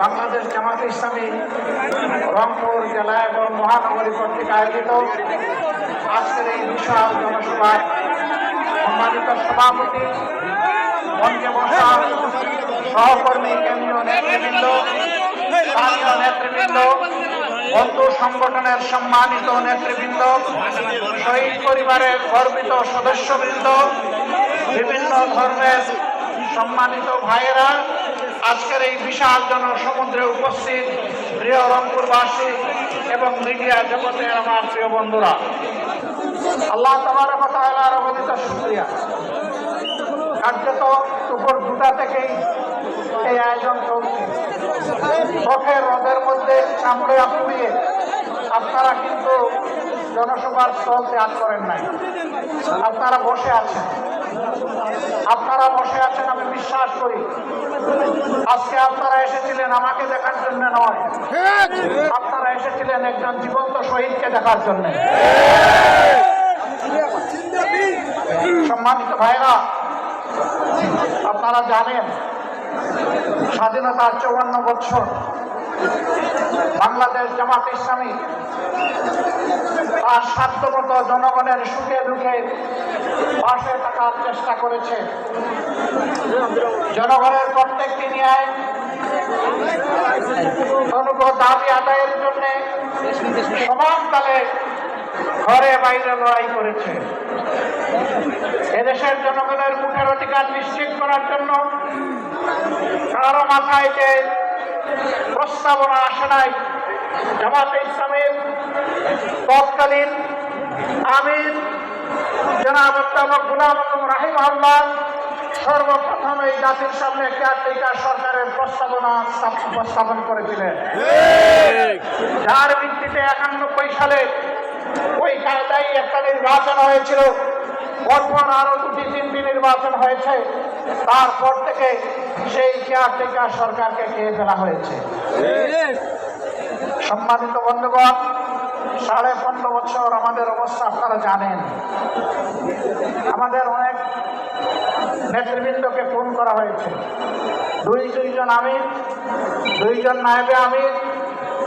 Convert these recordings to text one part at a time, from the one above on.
বাংলাদেশ জামাত ইসলামী রংপুর জেলা এবং মহানগরী কর্তৃক আয়োজিত আজকের এই বিশাল জনসভায় সম্মানিত সভাপতি সহকর্মী, কেন্দ্রীয় নেতৃবৃন্দ, স্থানীয় নেতৃবৃন্দ, বন্ধু সংগঠনের সম্মানিত নেতৃবৃন্দ, শহীদ পরিবারের গর্বিত সদস্যবৃন্দ, বিভিন্ন ধর্মের সম্মানিত ভাইয়েরা আজকের এই বিশাল জনসমুদ্রে উপস্থিত প্রিয় রংপুরবাসী এবং মিডিয়া জগতের আমার প্রিয় বন্ধুরা, আল্লাহ তোমার কথা অবদিত শুক্রিয়া। কার্যত দুপুর দুটা থেকেই এই আয়োজন চলছে। চোখের রোদের মধ্যে চামড়ে পুড়িয়ে আপনারা কিন্তু জনসভার স্থল ত্যাগ করেন নাই। আপনারা বসে আছেন। আপনারা বসে আছেন, আমি বিশ্বাস করি। আজকে আপনারা এসেছিলেন আমাকে দেখার জন্য নয়। আপনারা এসেছিলেন একজন জীবন্ত শহীদকে দেখার জন্য। সম্মানিত ভাইরা, আপনারা জানেন স্বাধীনতার চৌবান্ন বছর বাংলাদেশ জামাত ইসলামী তার সাধ্যমতো জনগণের সুখে দুঃখে পাশে থাকার চেষ্টা করেছে। জনগণের প্রত্যেকটি ন্যায় অনুগ্রহ দাবি আদায়ের জন্য সমান তালে ঘরে বাইরে লড়াই করেছে। এদেশের জনগণের মুখের অধিকার নিশ্চিত করার জন্য কারও মাথায় যে প্রস্তাবনা আসে নাই। জামাতে ইসলামের তৎকালীন আমির গুলাম রাহিম আল্লাহ সর্বপ্রথম এই জাতির সামনে সরকারের প্রস্তাবনা উপস্থাপন যার ভিত্তিতে একানব্বই সালে ওই কায়দায় একটা নির্বাচন হয়েছিল। পরপর আরও দুটি তিনটি নির্বাচন হয়েছে। তারপর থেকে সেই কেয়ারটেকার সরকারকে খেয়ে ফেলা হয়েছে? সম্মানিত বন্ধুগণ, সাড়ে পনেরো বছর আমাদের অবস্থা আপনারা জানেন। আমাদের অনেক নেতৃবৃন্দকে ফোন করা হয়েছে। দুই দুইজন আমির, দুইজন নায়েবে আমির,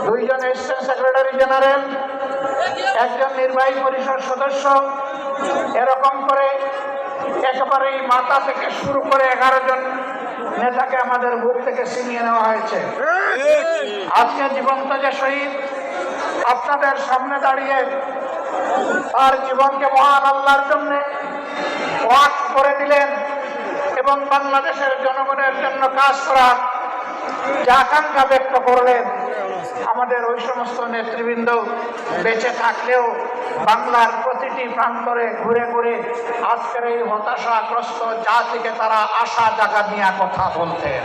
দুইজন এসিস্ট্যান্ট সেক্রেটারি জেনারেল, একজন নির্বাহী পরিষদ সদস্য। এরকম করে একেবারেই মাথা থেকে শুরু করে এগারো জন নেতাকে আমাদের বুক থেকে ছিনিয়ে নেওয়া হয়েছে। আজকে জীবন্ত যে শহীদ, আপনাদের সামনে দাঁড়িয়ে তার জীবনকে মহান আল্লাহর জন্য ওয়াক করে দিলেন এবং বাংলাদেশের জনগণের জন্য কাজ করার যে আকাঙ্ক্ষা ব্যক্ত করলেন। আমাদের ওই সমস্ত নেতৃবৃন্দ বেঁচে থাকলেও বাংলার প্রতিটি প্রান্তরে ঘুরে ঘুরে আজকের এই হতাশাগ্রস্ত জাতিকে তারা আশা জাগা নিয়ে কথা বলতেন।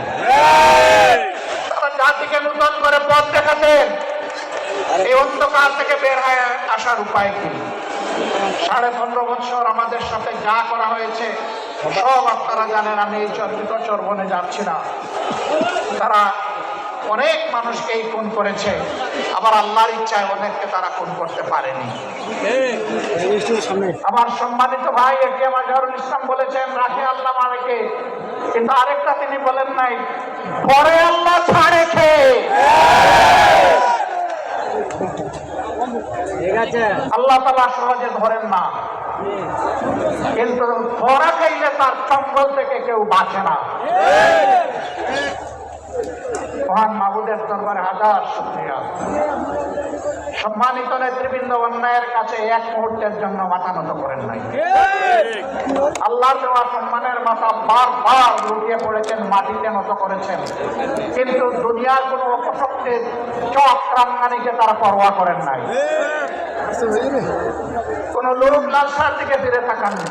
তারা জাতিকে নূতন করে পথ দেখাতেন। এই অন্ধকার থেকে বের হয়ে আসার উপায় কি? সাড়ে পনেরো বছর আমাদের সাথে যা করা হয়েছে, সব আপনারা জানেন, আমি এই চর্বনে যাচ্ছি না। তারা অনেক মানুষকেই খুন করেছে। আবার আল্লাহর ইচ্ছায় অনেককে তারা খুন করতে পারেনি। আমার সম্মানিত ভাই এটিএম আজহারুল ইসলাম বলেছেন, রাখে আল্লাহ মারেকে কিন্তু আরেকটা তিনি বলেন নাই, পরে আল্লাহ ছাড়ে খেয়ে ঠিক আছে আল্লাহ তালা সহজে ধরেন না। কিন্তু ধরা খাইলে তার সম্বল থেকে কেউ বাঁচে না। মহান মাবুদের দরবারে হাজার শুক্রিয়া। সম্মানিত নেতৃবৃন্দ, অন্যায়ের কাছে এক মুহূর্তের জন্য মাথা নত করেন নাই। আল্লাহর দেওয়া সম্মানের মাথা বারবার লুটিয়ে পড়েছেন, মাটিতে নত করেছেন। কিন্তু দুনিয়ার কোনো অপশক্তির চক প্রাঙ্গানিকে তারা পরোয়া করেন নাই। কোন লোক লালসার দিকে ফিরে থাকাননি